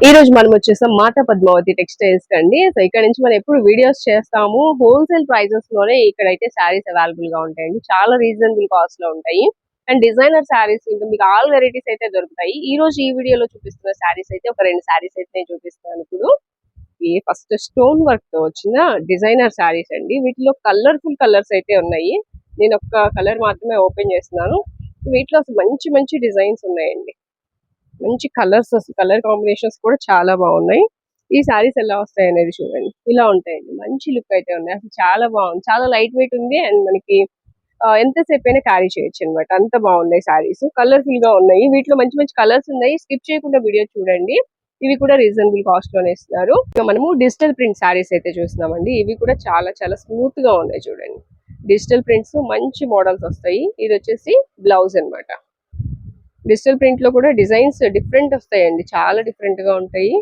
ఈ రోజు మనం వచ్చేసాం మాతా పద్మావతి టెక్స్టైల్స్ అండి. సో ఇక్కడ నుంచి మనం ఎప్పుడు వీడియోస్ చేస్తాము. హోల్సేల్ ప్రైజెస్లోనే ఇక్కడైతే శారీస్ అవైలబుల్గా ఉంటాయండి. చాలా రీజనబుల్ కాస్ట్లో ఉంటాయి. అండ్ డిజైనర్ శారీస్ ఇంకా మీకు ఆల్ వెరైటీస్ అయితే దొరుకుతాయి. ఈ రోజు ఈ వీడియోలో చూపిస్తున్న శారీస్ అయితే ఒక రెండు శారీస్ అయితే నేను చూపిస్తాను ఇప్పుడు. ఈ ఫస్ట్ స్టోన్ వర్క్తో వచ్చిన డిజైనర్ శారీస్ అండి. వీటిలో కలర్ఫుల్ కలర్స్ అయితే ఉన్నాయి. నేను ఒక్క కలర్ మాత్రమే ఓపెన్ చేస్తున్నాను. వీటిలో మంచి మంచి డిజైన్స్ ఉన్నాయండి. మంచి కలర్స్ కలర్ కాంబినేషన్స్ కూడా చాలా బాగున్నాయి. ఈ సారీస్ ఎలా వస్తాయి అనేది చూడండి. ఇలా ఉంటాయండి. మంచి లుక్ అయితే ఉన్నాయి. అసలు చాలా బాగుంది చాలా లైట్ వెయిట్ ఉంది అండ్ మనకి ఎంతసేపు అయినా క్యారీ చేయొచ్చు అనమాట అంత బాగున్నాయి సారీస్ కలర్ఫుల్గా ఉన్నాయి. వీటిలో మంచి మంచి కలర్స్ ఉన్నాయి. స్కిప్ చేయకుండా వీడియో చూడండి. ఇవి కూడా రీజనబుల్ కాస్ట్లోనే ఇస్తున్నారు. మనము డిజిటల్ ప్రింట్ సారీస్ అయితే చూస్తున్నామండి. ఇవి కూడా చాలా చాలా స్మూత్గా ఉన్నాయి చూడండి. డిజిటల్ ప్రింట్స్ మంచి మోడల్స్ వస్తాయి. ఇది వచ్చేసి బ్లౌజ్ అన్నమాట. డిజిటల్ ప్రింట్లో కూడా డిజైన్స్ డిఫరెంట్ వస్తాయండి. చాలా డిఫరెంట్గా ఉంటాయి.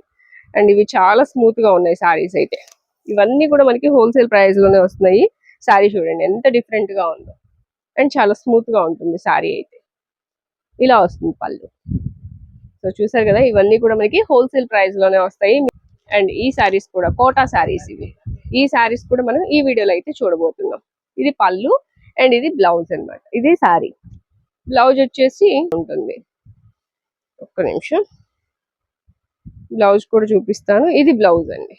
అండ్ ఇవి చాలా స్మూత్గా ఉన్నాయి సారీస్ అయితే. ఇవన్నీ కూడా మనకి హోల్సేల్ ప్రైస్లోనే వస్తున్నాయి. సారీ చూడండి ఎంత డిఫరెంట్గా ఉందో. అండ్ చాలా స్మూత్గా ఉంటుంది సారీ అయితే. ఇలా వస్తుంది పళ్ళు. సో చూసారు కదా ఇవన్నీ కూడా మనకి హోల్సేల్ ప్రైస్లోనే వస్తాయి. అండ్ ఈ సారీస్ కూడా కోటా సారీస్ ఇవి. ఈ సారీస్ కూడా మనం ఈ వీడియోలో అయితే చూడబోతున్నాం. ఇది పళ్ళు అండ్ ఇది బ్లౌజ్ అన్నమాట. ఇది సారీ. బ్లౌజ్ వచ్చేసి ఉంటుంది. ఒక్క నిమిషం. బ్లౌజ్ కూడా చూపిస్తాను. ఇది బ్లౌజ్ అండి.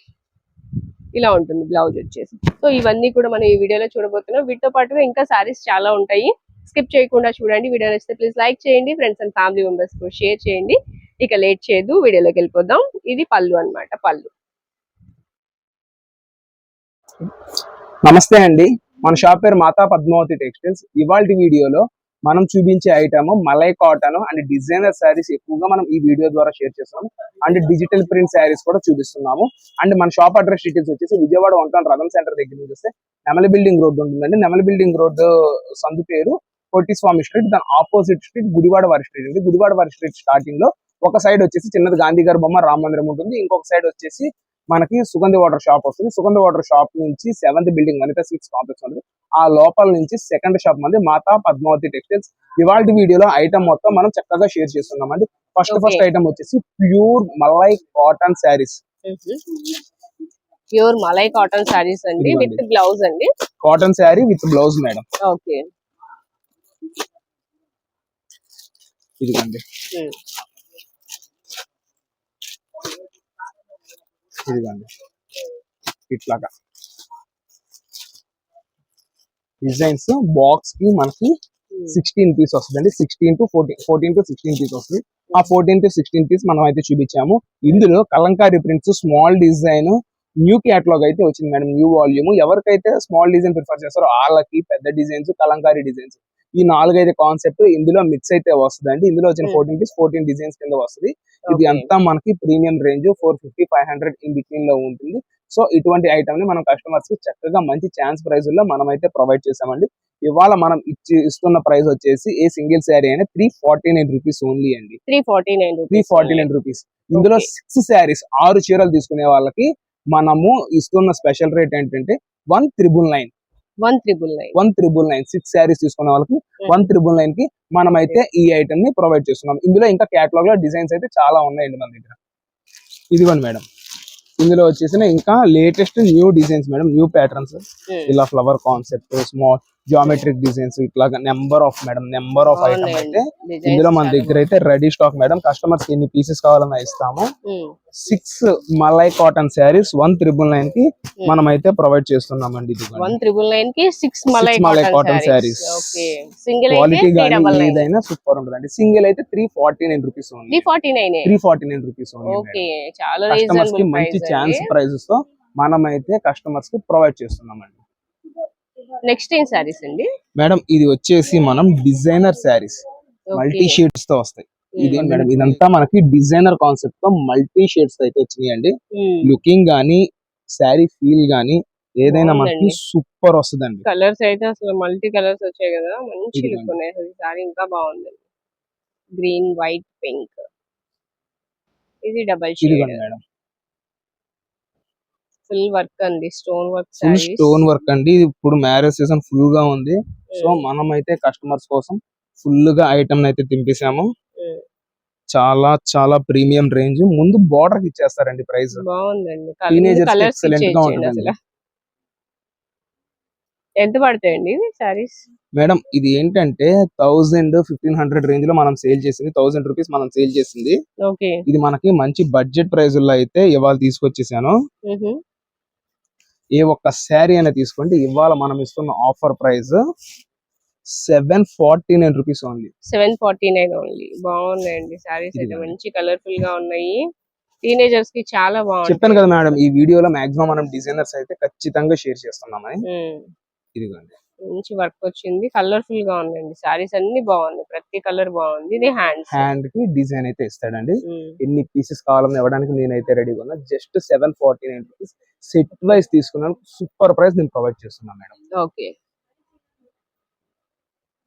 ఇలా ఉంటుంది బ్లౌజ్ వచ్చేసి. సో ఇవన్నీ కూడా మనం ఈ వీడియోలో చూడబోతున్నాం. వీటితో పాటుగా ఇంకా సారీస్ చాలా ఉంటాయి. స్కిప్ చేయకుండా చూడండి. వీడియో నచ్చితే ప్లీజ్ లైక్ చేయండి. ఫ్రెండ్స్ అండ్ ఫ్యామిలీ మెంబర్స్ కూడా షేర్ చేయండి. ఇక లేట్ చేయదు. వీడియోలోకి వెళ్ళిపోదాం. ఇది పళ్ళు అన్నమాట. పళ్ళు. నమస్తే అండి. మన షాప్ పేరు మాతా పద్మావతి టెక్స్టైల్స్. ఇవాళ వీడియోలో మనం చూపించే item malai cotton and designer saris ఎక్కువగా మనం ఈ వీడియో ద్వారా షేర్ చేస్తున్నాము. అండ్ డిజిటల్ ప్రింట్ శారీస్ కూడా చూపిస్తున్నాము. అండ్ మన షాప్ అడ్రస్ డీటెయిల్స్ వచ్చేసి విజయవాడ వంటన్ రథం సెంటర్ దగ్గర నుంచి వస్తే నెమలి బిల్డింగ్ రోడ్ ఉంటుందండి. నెమలి బిల్డింగ్ రోడ్ సందు పేరు పొట్టి స్వామి స్ట్రీట్ దాని ఆపోజిట్ స్ట్రీట్ గుడివాడ వారి స్ట్రీట్ అండి. గుడివాడ వారి స్ట్రీట్ స్టార్టింగ్లో ఒక సైడ్ వచ్చేసి చిన్నది గాంధీ గారి బొమ్మ రామ మందిరం ఉంటుంది. ఇంకొక సైడ్ వచ్చేసి మనకి సుగంధ వాటర్ షాప్ వస్తుంది. సుగంధ వాటర్ షాప్ నుంచి seventh building Vanitha six complex ఉంటుంది. ఆ లోపల నుంచి సెకండ్ షాప్ మంది మాతా పద్మావతి టెక్స్టైల్స్ ఇవాళ వీడియోలో ఐటమ్ మొత్తం మనం చక్కగా షేర్ చేస్తున్నాం అండి ఫస్ట్. ఫస్ట్ ఐటమ్ వచ్చేసి pure malai cotton saris pure malai cotton saris అండి. విత్ బ్లౌజ్ అండి. Cotton sari with blouse madam okay ఇదిగోండి. ఇదిగోండి. ఇట్లాగా. డిజైన్స్ బాక్స్కి మనకి సిక్స్టీన్ పీస్ వస్తుందండి. Sixteen to fourteen fourteen to sixteen piece వస్తుంది. ఆ ఫోర్టీన్ టు సిక్స్టీన్ పీస్ మనం అయితే చూపించాము. ఇందులో Kalamkari prints small design new catalogue అయితే వచ్చింది మేడం. న్యూ వాల్యూమ్ ఎవరికైతే స్మాల్ డిజైన్ ప్రిఫర్ చేస్తారో వాళ్ళకి పెద్ద డిజైన్స్ కలంకారీ డిజైన్స్ ఈ నాలుగైదు కాన్సెప్ట్ ఇందులో మిక్స్ అయితే వస్తుందండి. ఇందులో వచ్చిన Hmm. Fourteen piece fourteen designs కింద వస్తుంది. ఇది. అంతా మనకి premium range four fifty five hundred in బిట్వీన్లో ఉంటుంది. సో ఇటువంటి ఐటమ్ని మనం కస్టమర్స్కి చక్కగా మంచి ఛాన్స్ ప్రైస్లో మనం అయితే ప్రొవైడ్ చేసామండి ఇవాళ మనం ఇచ్చి ఇస్తున్న ప్రైస్ వచ్చేసి ఏ సింగిల్ శారీ అయినా three forty nine rupees only అండి. Three forty nine three forty nine rupees ఇందులో. సిక్స్ శారీస్ ఆరు చీరలు తీసుకునే వాళ్ళకి మనము ఇస్తున్న స్పెషల్ రేట్ ఏంటంటే one triple nine one triple nine one triple nine six saris తీసుకునే వాళ్ళకి వన్ త్రిబుల్ నైన్కి మనం అయితే ఈ ఐటమ్ని ప్రొవైడ్ చేస్తున్నాం. ఇందులో ఇంకా కేటలాగ్లో డిజైన్స్ అయితే చాలా ఉన్నాయండి మన దగ్గర. ఇదిగోండి మేడం. ఇందులో వచ్చేసిన ఇంకా latest new designs madam new patterns ఇలా flower concept small geometric designs ఇట్లా number of madam number of item అయితే ఇందులో మన దగ్గర అయితే రెడీ స్టాక్ మేడం కస్టమర్స్ ఎన్ని పీసెస్ కావాలన్నా ఇస్తాము. Six malai cotton saris one triple నైన్కి మనం అయితే ప్రొవైడ్ చేస్తున్నామండి ఇది వన్ త్రిబుల్ నైన్కి six malai malai cotton. Okay single quality కానీ ఏదైనా సూపర్ ఉంటుందండి. సింగిల్ అయితే three forty nine rupees three forty nine three forty nine rupees కస్టమర్స్కి మంచి ఛాన్స్ ప్రైజెస్తో మనం అయితే కస్టమర్స్కి ప్రొవైడ్ చేస్తున్నామండి. నెక్స్ట్ ఏం సారీస్ అండి? మేడం ఇది వచ్చేసి మనం డిజైనర్ శారీస్. మల్టీ షేడ్స్తో వస్తాయి. ఇది మేడం ఇదంతా మనకి డిజైనర్ కాన్సెప్ట్తో మల్టీ షేడ్స్ అయితే వచ్చినాయండి. లుకింగ్ గానీ శారీ ఫీల్ గానీ ఏదైనా మనకి. సూపర్ వస్తుందండి. కలర్స్ అయితే అసలు మల్టీ కలర్స్ వచ్చాయి కదా మంచి. లుక్ ఉన్నాయి. అసలు సారీ ఇంకా బాగుంది గ్రీన్ వైట్ పింక్. ఇది double shade. Madam. Full work అండి stone work full stone work అండి. ఇప్పుడు మ్యారేజ్ సీజన్ ఫుల్గా ఉంది. సో మనం అయితే కస్టమర్స్ కోసం ఫుల్గా ఐటమ్ అయితే తింపేసాము. చాలా చాలా ప్రీమియం రేంజ్. ముందు బార్డర్కి ఇచ్చేస్తారండి ప్రైస్. బాగుందండి. గా ఎంత పడతాయండి సారీస్ మేడం ఇది ఏంటంటే థౌజండ్ ఫిఫ్టీన్ హండ్రెడ్ రేంజ్లో మనం సేల్ చేసింది. థౌసండ్ రూపీస్ మనం సేల్ చేసింది. ఇది మనకి మంచి బడ్జెట్ ప్రైస్లో అయితే ఇవాళ తీసుకొచ్చేసాను. ఏ ఒక్క శారీ అయినా తీసుకోండి. ఇవాళ మనం ఇస్తున్న offer price seven forty nine rupees only. Seven forty nine only. బాగున్నాయండి సారీస్ అయితే. మంచి కలర్ఫుల్గా ఉన్నాయి. టీనేజర్స్కి చాలా బాగుంది చెప్పాను కదా మేడం ఈ వీడియోలో మాక్సిమం మనం డిజైనర్స్ అయితే ఖచ్చితంగా షేర్ చేస్తున్నామని. ఇదిగోండి. మంచి వర్క్ వచ్చింది. కలర్ఫుల్గా ఉందండి. సారీస్ అన్ని బాగున్నాయి. ప్రతి కలర్ బాగుంది. ఇది హ్యాండ్స్ హ్యాండ్కి డిజైన్ అయితే ఇస్తాడండి. ఎన్ని పీసెస్ కావాలని ఇవ్వడానికి నేనైతే రెడీగా ఉన్నా. Just seven forty nine rupees set wise తీసుకున్నాను. సూపర్ ప్రైస్ నేను ప్రొవైడ్ చేస్తున్నాను madam okay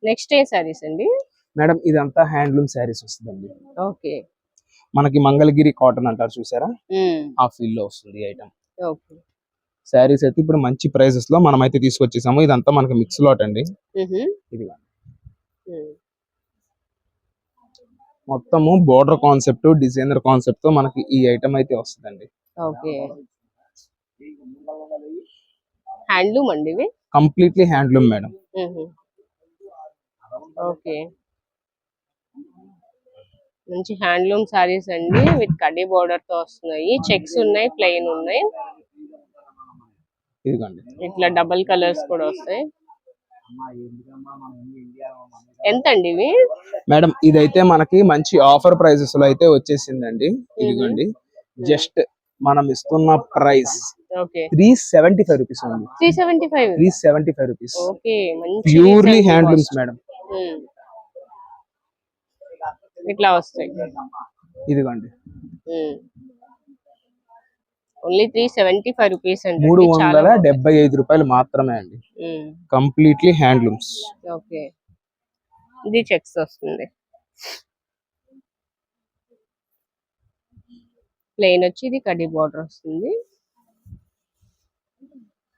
next a saris అండి? మేడం ఇదంతా హ్యాండ్లూమ్ శారీస్ వస్తుందండి. ఓకే మనకి మంగళగిరి కాటన్ అంటారు చూసారా? ఆ ఫీల్లో వస్తుంది ఐటమ్ ఓకే శారీస్ అయితే ఇప్పుడు మంచి ప్రైసెస్లో మనం అయితే తీసుకొచ్చేసాము. ఇదంతా మనకి మిక్స్ లాట్ అండి. ఇది మొత్తము బోర్డర్ కాన్సెప్ట్ డిజైనర్ కాన్సెప్ట్తో మనకి ఈ ఐటమ్ అయితే వస్తుందండి. ఓకే. హ్యాండ్లూమ్ అండి ఇవి? Completely handloom madam okay. మంచి హ్యాండ్లూమ్ సారీస్ అండి. విత్ కడ్డీ బోర్డర్తో వస్తున్నాయి. చెక్స్ ఉన్నాయి ప్లెయిన్ ఉన్నాయి. ఇదిగోండి. ఇట్లా డబల్ కలర్స్ కూడా వస్తాయి. ఎంత అండి ఇవి? మేడం ఇదైతే మనకి మంచి ఆఫర్ ప్రైసెస్లో అయితే వచ్చేసిందండి. ఇదిగోండి. జస్ట్ మనం ఇస్తున్న price okay. Three seventy five rupees ఉంది three seventy five? Three seventy five rupees. Purely handlooms. Madam. ఇట్లా వస్తాయి. ఇదిగోండి. Only three seventy five rupees అండి. మూడు వందల. డెబ్బై ఐదు రూపాయలు మాత్రమే అండి. Completely handlooms. ఓకే. ఇది చెక్స్ వస్తుంది. ప్లెయిన్ వచ్చి ఇది కడ్డీ బార్డర్ వస్తుంది.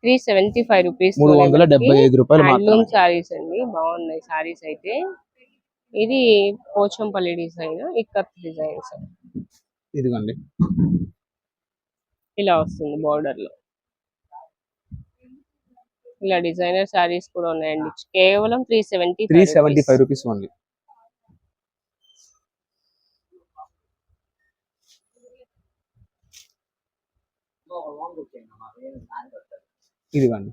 త్రీ సెవెంటీ ఫైవ్ రూపీస్ మూడు వందల డెబ్బై ఐదు రూపాయలు హ్యాండ్లూమ్ సారీస్ అండి. బాగున్నాయి సారీస్ అయితే. ఇది పోచంపల్లి డిజైన్ ఇక్కత్ డిజైన్స్. ఇదిగోండి. ఇలా వస్తుంది బార్డర్లో ఇలా డిజైనర్ సారీస్ కూడా ఉన్నాయండి. కేవలం three seventy three seventy five rupees only. ఇదిగోండి.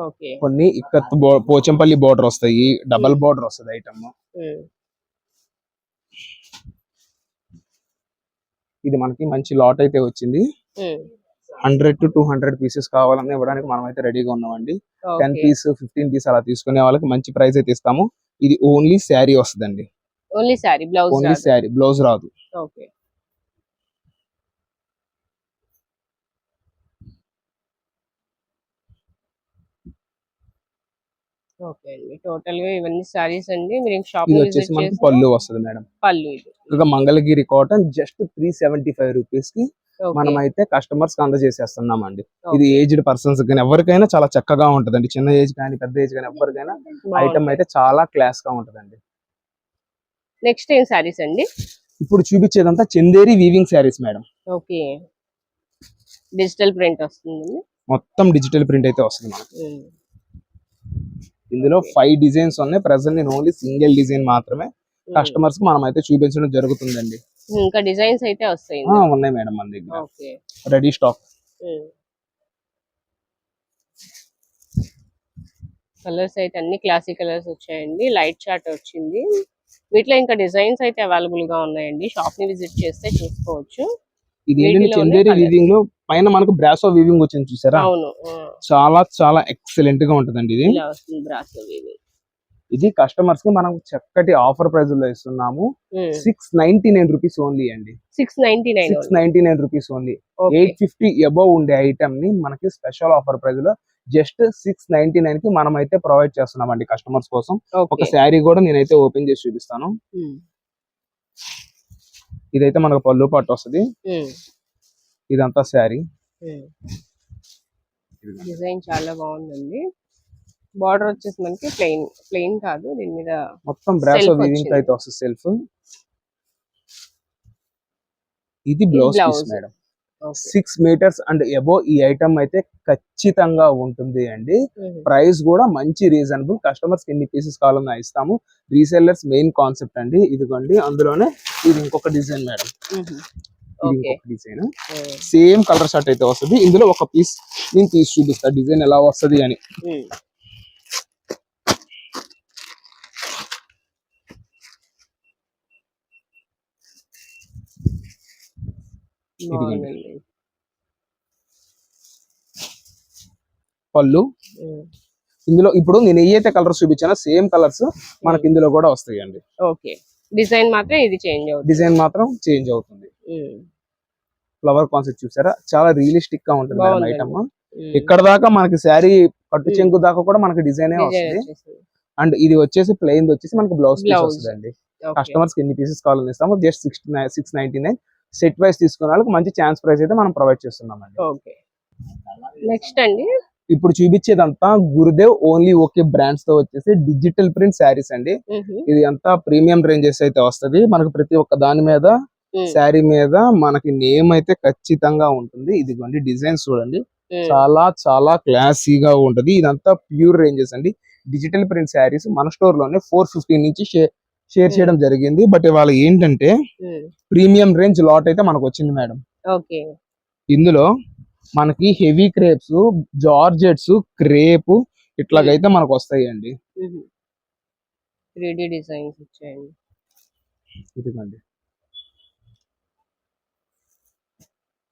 ఓకే. కొన్ని ఇక్కత్ బో- పోచంపల్లి బోర్డర్ వస్తాయి. డబల్ బోర్డర్ వస్తుంది ఐటమ్. ఇది మనకి మంచి లాట్ అయితే వచ్చింది. Hundred to two hundred pieces కావాలని ఇవ్వడానికి మనం అయితే రెడీగా ఉన్నామండి. టెన్ పీస్ ఫిఫ్టీన్ పీస్ అలా తీసుకునే వాళ్ళకి మంచి ప్రైస్ అయితే ఇస్తాము. ఇది ఓన్లీ శారీ వస్తుందండి. Only sari blouse only sari blouse రాదు. ఓకే ఓకే అండి. టోటల్గా ఇవన్నీ సారీస్ అండి. మీరు షాప్ ఇది వచ్చేసి మనకి పళ్ళు వస్తుంది మేడం. పళ్ళు ఇది. ఇక Mangalagiri cotton just three seventy five రూపీస్కి. మనం అయితే కస్టమర్స్కి అందజేసేస్తున్నామండి. ఇది ఏజ్డ్ పర్సన్స్ కానీ ఎవరికైనా చాలా చక్కగా ఉంటదండి. చిన్న ఏజ్ కానీ పెద్ద ఏజ్ కానీ ఎవరికైనా ఐటమ్ అయితే చాలా క్లాస్గా ఉంటదండి. నెక్స్ట్ ఏం సారీస్ అండి? ఇప్పుడు చూపించేదంతా Chanderi weaving saris madam. Okay digital print వస్తుంది మొత్తం డిజిటల్ ప్రింట్ అయితే వస్తుంది మనకి. ఇందులో ఫైవ్ డిజైన్స్ ఉన్నాయి. ప్రెసెంట్ నేను ఓన్లీ సింగిల్ డిజైన్ మాత్రమే కస్టమర్స్ మనం అయితే చూపించడం జరుగుతుందండి. ఇంకా డిజైన్స్ అయితే వస్తాయి ఉన్నాయి మేడం మన దగ్గర. ఓకే. రెడీ స్టాక్ కలర్స్ అయితే అన్ని క్లాసిక్ కలర్స్ వచ్చాయండి. లైట్ చార్ట్ వచ్చింది. వీటిలో ఇంకా డిజైన్స్ అయితే అవైలబుల్గా ఉన్నాయండి. షాప్ని విజిట్ చేస్తే చూసుకోవచ్చు. ఇది చందేరి. వీవింగ్లో పైన మనకు బ్రాసో వీవింగ్ వచ్చింది చూసారా? అవును. చాలా చాలా ఎక్సలెంట్గా ఉంటదండి ఇది. బ్రాస్ ఇది కస్టమర్స్కి మనం చక్కటి ఆఫర్ ప్రైస్లో ఇస్తున్నాము. Six ninety nine rupees only అండి. Six ninety nine six ninety nine rupees only eight fifty above ఉండే ఐటమ్ని మనకి స్పెషల్ ఆఫర్ ప్రైస్లో జస్ట్ సిక్స్ నైన్టీ నైన్కి మనం అయితే ప్రొవైడ్ చేస్తున్నాం అండి కస్టమర్స్ కోసం. ఒక శారీ కూడా నేనైతే ఓపెన్ చేసి చూపిస్తాను. ఇదైతే మనకు పళ్ళు పట్టు వస్తుంది. ఇదంతా శారీ. డిజైన్ చాలా బాగుందండి. బార్డర్ వచ్చేసి మనకి ప్లెయిన్ ప్లెయిన్ కాదు. దీని మీద మొత్తం బ్రాసో వీవింగ్. అయితే వస్తుంది సెల్ఫ్ ఇది blouse piece. Madam six metres and above ఈ ఐటమ్ అయితే ఖచ్చితంగా ఉంటుంది అండి. ప్రైస్ కూడా మంచి రీజనబుల్ కస్టమర్స్ ఎన్ని పీసెస్ కావాలన్నా ఇస్తాము. రీసెల్లర్స్ మెయిన్ కాన్సెప్ట్ అండి. ఇదిగోండి అందులోనే ఇది ఇంకొక design madam design same colour shirt అయితే వస్తుంది. ఇందులో ఒక పీస్ నేను తీసి చూపిస్తా. డిజైన్ ఎలా వస్తది అని. పళ్ళు ఇందులో ఇప్పుడు నేను ఏదైతే కలర్స్ చూపించానో సేమ్ కలర్స్ మనకి ఇందులో కూడా వస్తాయండి ఓకే డిజైన్ మాత్రం ఇది చేంజ్ అవుతుంది డిజైన్ మాత్రం చేంజ్ అవుతుంది. ఫ్లవర్ కాన్సెప్ట్ చూసారా చాలా రియలిస్టిక్గా ఉంటుంది. ఐటమ్. ఇక్కడ దాకా మనకి శారీ పట్టు. చెంగు దాకా కూడా మనకి డిజైన్ వస్తుంది. అండ్ ఇది వచ్చేసి ప్లెయిన్ వచ్చేసి మనకి బ్లౌజ్ పీస్. వస్తుంది అండి. కస్టమర్స్ ఎన్ని పీసెస్ కావాలని ఇస్తాము just six six ninety nine set wise తీసుకున్న వాళ్ళకి మంచి ఛాన్స్ ప్రైస్ అయితే మనం ప్రొవైడ్ చేస్తున్నాం అండి ఓకే నెక్స్ట్ అండి. ఇప్పుడు చూపించేదంతా గురుదేవ్ ఓన్లీ ఓకే బ్రాండ్స్తో వచ్చేసి డిజిటల్ ప్రింట్ శారీస్ అండి. ఇది అంతా ప్రీమియం రేంజెస్ అయితే వస్తది. మనకు ప్రతి ఒక్క దాని మీద. శారీ మీద మనకి నేమ్ అయితే ఖచ్చితంగా ఉంటుంది. ఇదిగోండి డిజైన్స్ చూడండి. చాలా చాలా క్లాసీగా ఉంటది. ఇదంతా ప్యూర్ రేంజెస్ అండి. డిజిటల్ ప్రింట్ శారీస్ మన స్టోర్లోనే ఫోర్ ఫిఫ్టీ నుంచి షేర్ చేయడం జరిగింది. బట్ ఇవాళ ఏంటంటే ఉమ్. ప్రీమియం రేంజ్ లాట్ అయితే మనకు వచ్చింది మేడం. ఓకే. ఇందులో మనకి హెవీ క్రేప్స్ జార్జెట్స్ క్రేప్ ఇట్లాగైతే మనకు వస్తాయండి త్రీ డి డిజైన్స్ వచ్చాయండి. ఇదిగోండి.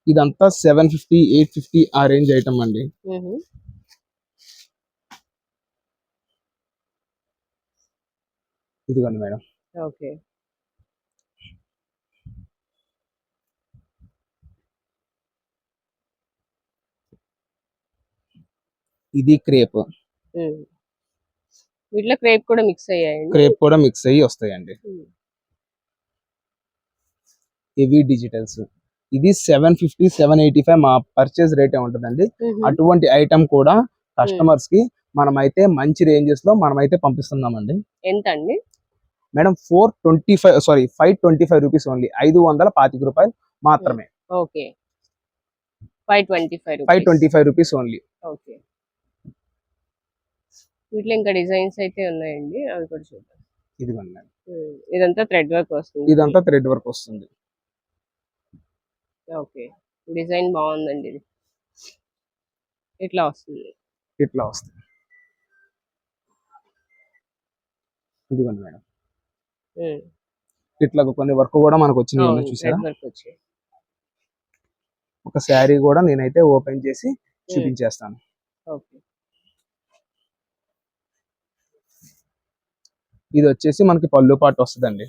ఇదంతా సెవెన్ ఫిఫ్టీ ఎయిట్ ఫిఫ్టీ ఆ రేంజ్ ఐటమ్ అండి. ఉహు. ఇదిగోండి మేడం. ఓకే. ఇది క్రేప్. వీటిలో క్రేప్ కూడా మిక్స్ అయ్యాయండి. క్రేప్ కూడా మిక్స్ అయ్యి వస్తాయండి. Heavy digitals. ఇది seven fifty seven eighty five మా పర్చేస్ రేటే ఉంటుందండి. అటువంటి ఐటమ్ కూడా కస్టమర్స్కి మనమైతే మంచి రేంజెస్లో మనమైతే పంపిస్తున్నామండి. ఎంత అండి madam four twenty five sorry five twenty five rupees only ఐదు వందల పాతిక రూపాయలు మాత్రమే. Okay. Five twenty five five twenty five rupees only okay. వీటిలో ఇంకా డిజైన్స్ అయితే ఉన్నాయండి. అవి కూడా చూద్దాం. ఉమ్. ఇదంతా థ్రెడ్ వర్క్ వస్తుంది. ఇదంతా థ్రెడ్ వర్క్ వస్తుంది. ఓకే. డిజైన్ బాగుందండి ఇది. ఇట్లా వస్తుంది. ఇట్లా వస్తుంది. ఇదిగోండి మేడం. ఇట్లా కొన్ని వర్క్ కూడా మనకు వచ్చినాయి చూసారా? ఒక శారీ కూడా నేనైతే ఓపెన్ చేసి చూపించేస్తాను. ఓకే. ఇది వచ్చేసి మనకి పళ్ళు పాటు వస్తుందండి.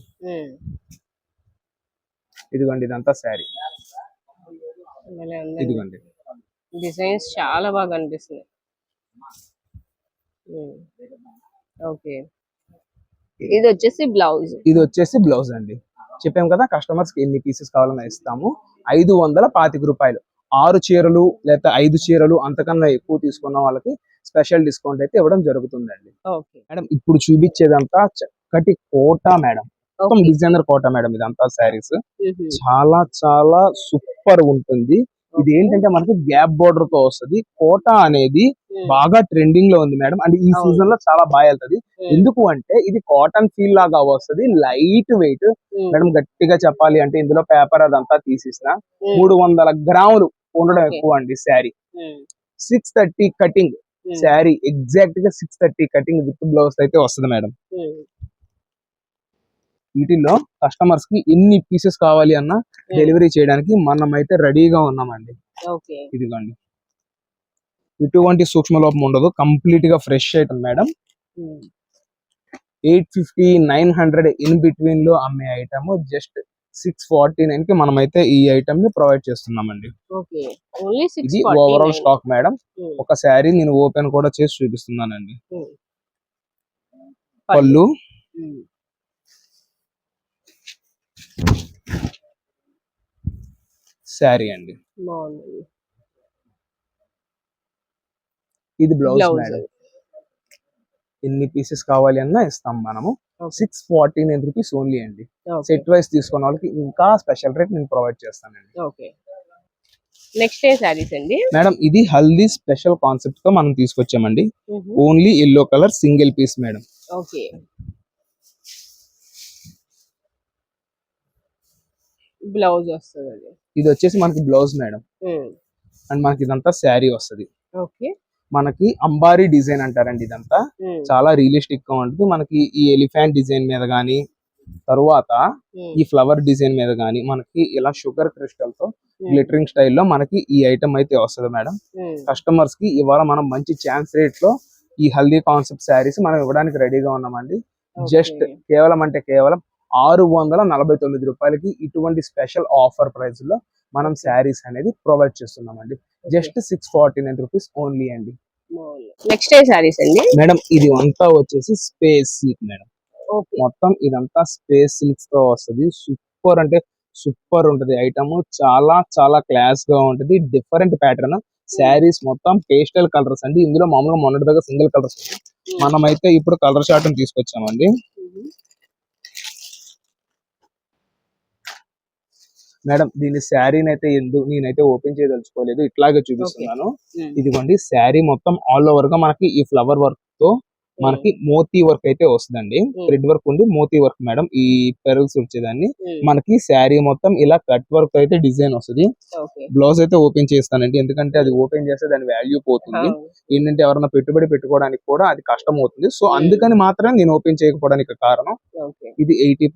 ఇదిగోండి ఇదంతా శారీ. ఇదిగోండి. డిజైన్స్ చాలా బాగా అనిపిస్తున్నాయి ఉమ్. ఓకే. ఇది వచ్చేసి బ్లౌజ్. ఇది వచ్చేసి బ్లౌజ్ అండి. చెప్పాం కదా కస్టమర్స్కి ఎన్ని పీసెస్ కావాలన్నా ఇస్తాము. ఐదు వందల పాతిక రూపాయలు. ఆరు చీరలు లేదా ఐదు చీరలు అంతకన్నా ఎక్కువ తీసుకున్న వాళ్ళకి స్పెషల్ డిస్కౌంట్ అయితే ఇవ్వడం జరుగుతుందండి. మేడం ఇప్పుడు చూపించేదంతా చక్కటి కోట మేడం. మొత్తం డిజైనర్ కోట మేడం ఇదంతా శారీస్. చాలా చాలా సూపర్ ఉంటుంది. ఇది ఏంటంటే మనకి గ్యాప్ బోర్డర్తో వస్తది. కోట అనేది. బాగా ట్రెండింగ్లో ఉంది మేడం అండ్ ఈ. సీజన్లో చాలా బాగా వెళ్తది ఉమ్. ఎందుకు అంటే ఇది కాటన్ ఫీల్ లాగా వస్తది లైట్ వెయిట్. మేడం గట్టిగా చెప్పాలి అంటే ఇందులో పేపర్ అదంతా తీసేసిన ఉమ్. మూడు వందల గ్రాములు ఉండడం. ఎక్కువ అండి sari. Six thirty cutting. Sari ఎగ్జాక్ట్గా six thirty cutting with blouse అయితే వస్తుంది మేడం. వీటిల్లో కస్టమర్స్కి ఎన్ని పీసెస్ కావాలి అన్న. డెలివరీ చేయడానికి మనం అయితే రెడీగా ఉన్నామండి ఇదిగోండి ఎటువంటి సూక్ష్మ లోపం ఉండదు. కంప్లీట్గా fresh item madam. Eight fifty nine hundred in బిట్వీన్లో అమ్మే ఐటమ్ జస్ట్ సిక్స్ ఫార్టీ నైన్కి మనమైతే ఈ ఐటమ్ని ప్రొవైడ్ చేస్తున్నామండి. ఇది ఓవరాల్ స్టాక్ మేడం ఒక శారీ నేను ఓపెన్ కూడా చేసి చూపిస్తున్నానండి. పళ్ళు. శారీ అండి బాగుంది ఇది బ్లౌజ్ మేడం. ఎన్ని పీసెస్ కావాలి అన్నా ఇస్తాం మనము. Six forty nine rupees only అండి. సెట్ వైస్ తీసుకున్న వాళ్ళకి ఇంకా స్పెషల్ రేట్ నేను ప్రొవైడ్ చేస్తానండి. ఓకే నెక్స్ట్ ఏ శారీస్ అండి? మేడం ఇది హల్దీ స్పెషల్ కాన్సెప్ట్తో మనం తీసుకొచ్చామండి. Only yellow colour single piece madam. Okay blouse వస్తుంది ఇది వచ్చేసి మనకి బ్లౌజ్ మేడం. అండ్ మనకి ఇదంతా శారీ వస్తది. ఓకే మనకి అంబారీ డిజైన్ అంటారండి ఇదంతా. చాలా రియలిస్టిక్గా ఉంటుంది. మనకి ఈ ఎలిఫెంట్ డిజైన్ మీద గానీ తరువాత ఈ ఫ్లవర్ డిజైన్ మీద గానీ మనకి ఇలా షుగర్ క్రిస్టల్తో గ్లిటరింగ్ స్టైల్లో మనకి ఈ ఐటమ్ అయితే వస్తుంది మేడం. కస్టమర్స్కి ఇవాళ మనం మంచి ఛాన్స్ రేట్లో ఈ హల్దీ కాన్సెప్ట్ శారీస్ మనం ఇవ్వడానికి రెడీగా ఉన్నామండి. జస్ట్ కేవలం అంటే కేవలం ఆరు వందల నలభై తొమ్మిది రూపాయలకి ఇటువంటి స్పెషల్ ఆఫర్ ప్రైస్లో మనం శారీస్ అనేది ప్రొవైడ్ చేస్తున్నామండి. Just six forty nine rupees only అండి. నెక్స్ట్ శారీస్ అండి? మేడం ఇది అంతా వచ్చేసి స్పేస్ సిల్క్ మేడం. మొత్తం ఇదంతా స్పేస్ సిల్క్స్తో వస్తుంది. సూపర్ అంటే సూపర్ ఉంటది. ఐటమ్ చాలా చాలా క్లాస్గా ఉంటది. Different pattern. శారీస్ మొత్తం పేస్టల్ కలర్స్ అండి. ఇందులో మామూలుగా మొన్నటి దగ్గర సింగిల్ కలర్స్ మనమైతే ఇప్పుడు కలర్ చార్ట్ తీసుకొచ్చామండి. మేడం దీని శారీని అయితే ఎందుకు నేనైతే ఓపెన్ చేయదలుచుకోలేదు. ఇట్లాగే చూపిస్తున్నాను. ఇదిగోండి శారీ మొత్తం ఆల్ ఓవర్గా మనకి ఈ ఫ్లవర్ వర్క్తో మనకి మోతీ వర్క్ అయితే వస్తుందండి. థ్రెడ్ వర్క్ ఉంది. Moti work madam. ఈ పెరల్స్ వచ్చేదాన్ని. మనకి శారీ మొత్తం ఇలా కట్ వర్క్ అయితే డిజైన్ వస్తుంది. బ్లౌజ్ అయితే ఓపెన్ చేస్తానండి. ఎందుకంటే అది ఓపెన్ చేస్తే దాని వాల్యూ పోతుంది. ఏంటంటే ఎవరైనా పెట్టుబడి పెట్టుకోవడానికి కూడా అది కష్టం అవుతుంది. సో. అందుకని మాత్రమే నేను ఓపెన్ చేయకపోవడానికి కారణం ఇది ఎయిటీ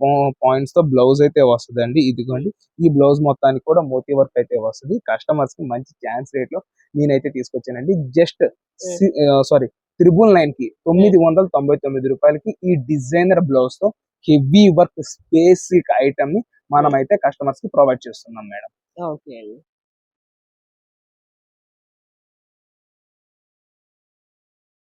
పాయింట్స్తో బ్లౌజ్ అయితే వస్తుంది అండి ఇదిగోండి. ఈ బ్లౌజ్ మొత్తానికి కూడా మోతీ వర్క్ అయితే వస్తుంది. కస్టమర్స్కి మంచి ఛాన్స్ రేట్లో నేనైతే తీసుకొచ్చానండి. జస్ట్ సారీ త్రిబుల్ నైన్కి తొమ్మిది వందల తొంభై తొమ్మిది రూపాయలకి ఈ డిజైనర్ బ్లౌజ్తో హెవీ వర్క్ స్పేసిక్ ఐటమ్ని మనం అయితే కస్టమర్స్కి ప్రొవైడ్ చేస్తున్నాం మేడం. ఓకే